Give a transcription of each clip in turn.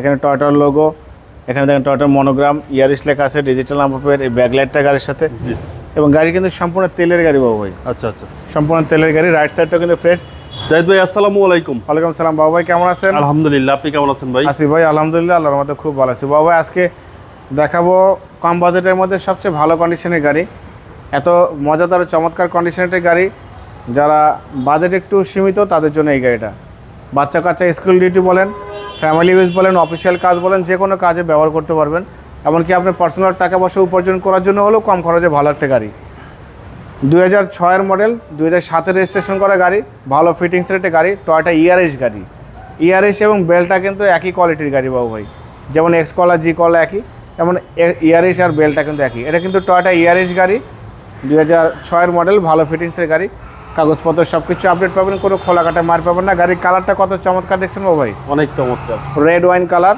এখানে টয়টার লোগো এখানে দেখেন টয়টার মনোগ্রাম ইয়ারিস লেখা আছে ডিজিটাল নাম্বার এই ব্যাকলাইটটা গাড়ির সাথে। এবং গাড়ি কিন্তু সম্পূর্ণ তেলের গাড়ি বাবু ভাই। আচ্ছা আচ্ছা। সম্পূর্ণ তেলের গাড়ি রাইট সাইডটাও কিন্তু ফ্রেশ জাহিদ ভাই আসসালামু আলাইকুম। ওয়ালাইকুম সালাম বাবু ভাই কেমন আছেন? আলহামদুলিল্লাহ আপনি কেমন আছেন ভাই? আসি ভাই আলহামদুলিল্লাহ আল্লাহর মধ্যে খুব ভালো আছি। বাবু ভাই আজকে দেখাবো কম বাজেটের মধ্যে সবচেয়ে ভালো কন্ডিশনের গাড়ি। এত মজাদার চমৎকার কন্ডিশনের গাড়ি। যারা বাজেট একটু সীমিত তাদের জন্য এই গাড়িটা। বাচ্চা কাচ্চা স্কুল ডিউটি বলেন ফ্যামিলি ইউজ বলেন অফিসিয়াল কাজ বলেন, যে কোনো কাজে ব্যবহার করতে পারবেন। এমনকি আপনি পার্সোনাল টাকা পয়সা উপার্জন করার জন্য হলেও কম খরচে ভালো একটা গাড়ি। দুই হাজার ছয়ের মডেল দুই হাজার সাতের রেজিস্ট্রেশন করা গাড়ি, ভালো ফিটিংসের একটা গাড়ি টয়টা ইয়ারএস গাড়ি। ইয়ারএস এবং বেলটা কিন্তু একই কোয়ালিটির গাড়ি বাবু ভাই। যেমন এক্স কলা জি কলা একই, তেমন ইয়ারএস আর বেলটা কিন্তু একই। এটা কিন্তু টয়টা ইয়ারএস গাড়ি, দুই হাজার ছয়ের মডেল ভালো ফিটিংসের গাড়ি। কাগজপত্র সবকিছু আপডেট পাবেন কোনো খোলা কাটা মার পাবেন না। গাড়ির কালারটা কত চমৎকার দেখছেন বাবু ভাই? অনেক চমৎকার। Red wine colour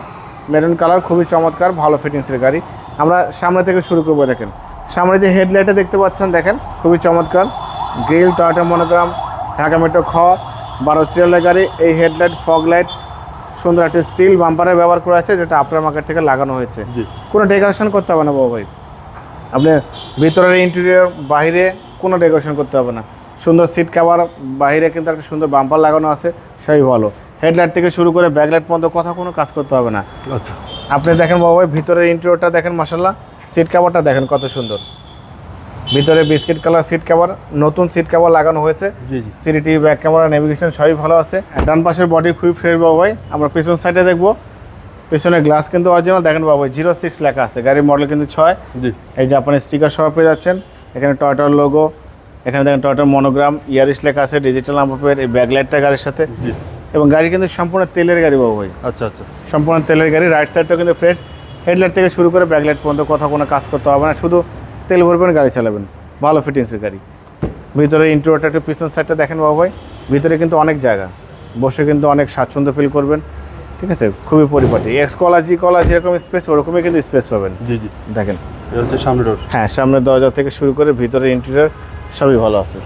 maroon colour খুবই চমৎকার ভালো ফিটিংসের গাড়ি। আমরা সামনে থেকে শুরু করব দেখেন। সামনে যে হেডলাইটটা দেখতে পাচ্ছেন দেখেন খুবই চমৎকার। Grill Toyota monogram Dhaka metro খ বারো সিরিয়ালের গাড়ি। এই হেডলাইট ফগ লাইট সুন্দর একটা স্টিল বাম্পারে ব্যবহার করা আছে যেটা আপনার মার্কেট থেকে লাগানো হয়েছে। জি। কোনো ডেকোরেশন করতে হবে না বাবু ভাই। আপনি ভিতরের ইন্টেরিয়র বাইরে কোনো ডেকোরেশন করতে হবে না। সুন্দর সিট কাভার বাইরে কিন্তু একটা সুন্দর বাম্পার লাগানো আছে সবই ভালো। হেডলাইট থেকে শুরু করে ব্যাকলাইট পর্যন্ত কথা কোনো কাজ করতে হবে না। আচ্ছা। আপনি দেখেন বাবু ভাই ভিতরের ইন্টেরিয়রটা দেখেন মাসাল্লাহ সিট কাভারটা দেখেন কত সুন্দর। ভিতরে বিস্কিট কালার সিট কাভার নতুন সিট কাভার লাগানো হয়েছে। জি জি। সিরিটি ব্যাক ক্যামেরা নেভিগেশন সবই ভালো আছে। ডান পাশের বডি খুবই ফ্রেশ বাবু ভাই। আমরা পিছন সাইডে দেখব। পিছনে গ্লাস কিন্তু অরিজিনাল দেখেন বাবু জিরো সিক্স লেখা আছে। গাড়ির মডেল কিন্তু ছয়। জি। এই যে আপনার স্টিকার সহ পেয়ে যাচ্ছেন। এখানে টয়টার লোগো এখানে দেখেন টয়টার মনোগ্রাম ইয়ারিস লেখা আছে ডিজিটাল নাম্বার প্লেট এই ব্যাকলাইটটা গাড়ির সাথে। এবং গাড়ি কিন্তু সম্পূর্ণ তেলের গাড়ি বাবু ভাই। আচ্ছা আচ্ছা। সম্পূর্ণ তেলের গাড়ি রাইট সাইডটাও কিন্তু ফ্রেশ হেডলাইট থেকে শুরু করে ব্যাকলাইট পর্যন্ত কথা কোনো কাজ করতে হবে না শুধু তেল ভরবেন গাড়ি চালাবেন। ভালো ফিটিংসের গাড়ি। ভিতরে ইন্টেরিয়রটা একটু পিছন সাইডটা দেখেন বাবু ভাই। ভিতরে কিন্তু অনেক জায়গা। বসে কিন্তু অনেক স্বাচ্ছন্দ্য ফিল করবেন। ঠিক আছে? খুবই পরিপাটি। এক্স কলা জি কলা যেরকম স্পেস ওরকমই কিন্তু স্পেস পাবেন। জি জি। দেখেন। হচ্ছে সামনে ডোর হ্যাঁ সামনের দরজা থেকে শুরু করে ভিতরে ইন্টেরিয়র সবই ভালো আছে।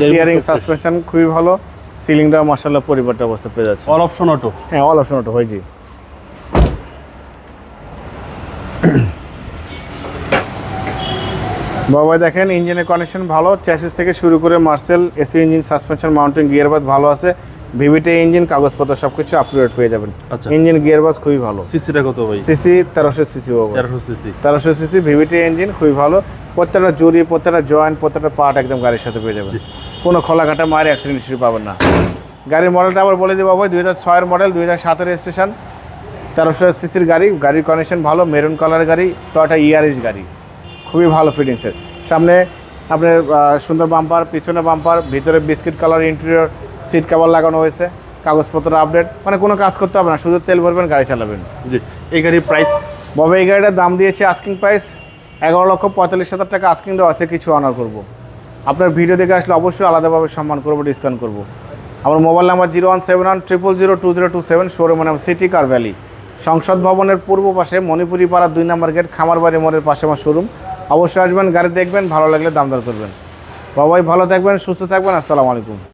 স্টিয়ারিং সাসপেনশন খুবই ভালো। সিলিংটা মাসাল্লাহ পরিবারটা অবস্থা পেয়ে যাচ্ছে। অল অপশন অটো হ্যাঁ অল অপশন ওটা হয়েছি বাবা দেখেন ইঞ্জিনের কন্ডিশন ভালো। চ্যাসিস থেকে শুরু করে মার্সেল এসি ইঞ্জিন সাসপেনশন মাউন্টেন গিয়ারবাজ ভালো আছে। ভিভিটি ইঞ্জিন কাগজপত্র সব কিছু আপ টু ডেট পেয়ে যাবেন। আচ্ছা। ইঞ্জিন গিয়ারবাজ খুবই ভালো। সিসিটা কত ভাই? সিসি তেরোশো সিসি বাবা তেরোশো সিসি তেরোশো সিসি ভিভিটি ইঞ্জিন খুবই ভালো। প্রত্যেকটা জুরি প্রত্যেকটা জয়েন্ট প্রত্যেকটা পার্ট একদম গাড়ির সাথে পেয়ে যাবেন। কোনো খোলা কাটা মায়ের অ্যাক্সিডেন্ট ইস্যু পাবেন না। গাড়ির মডেলটা আবার বলে দিব ভাই দুই হাজার ছয়ের মডেল দুই হাজার সাতের রেজিস্ট্রেশন তেরোশো সিসির গাড়ি গাড়ির কন্ডিশন ভালো মেরুন কালারের গাড়ি টয়টা ইয়ারিস গাড়ি। খুবই ভালো ফিটিংসের সামনে আপনার সুন্দর বাম্পার পিছনে বাম্পার ভিতরে biscuit colour interior seat cover লাগানো হয়েছে কাগজপত্র আপডেট মানে কোনো কাজ করতে হবে না শুধু তেল ভরবেন গাড়ি চালাবেন। জি এই গাড়ির প্রাইস বাবা এই গাড়িটার দাম দিয়েছে আস্কিং প্রাইস এগারো লক্ষ পঁয়তাল্লিশ হাজার টাকা আস্কিং দেওয়া আছে কিছু অনার করব। আপনার ভিডিও দেখে আসলে অবশ্যই আলাদাভাবে সম্মান করব ডিসকাউন্ট করব। আমার mobile number zero one seven one triple zero two zero two seven শোরুমের নাম সিটি কার ভ্যালি সংসদ ভবনের পূর্ব পাশে মণিপুরি পাড়া দুই নম্বর গেট খামারবাড়ি মোড়ের পাশে আমার শোরুম অবশ্যই আসবেন গাড়ি দেখবেন ভালো লাগলে দাম দর করবেন। বাবাই ভালো থাকবেন সুস্থ থাকবেন আসসালামু আলাইকুম।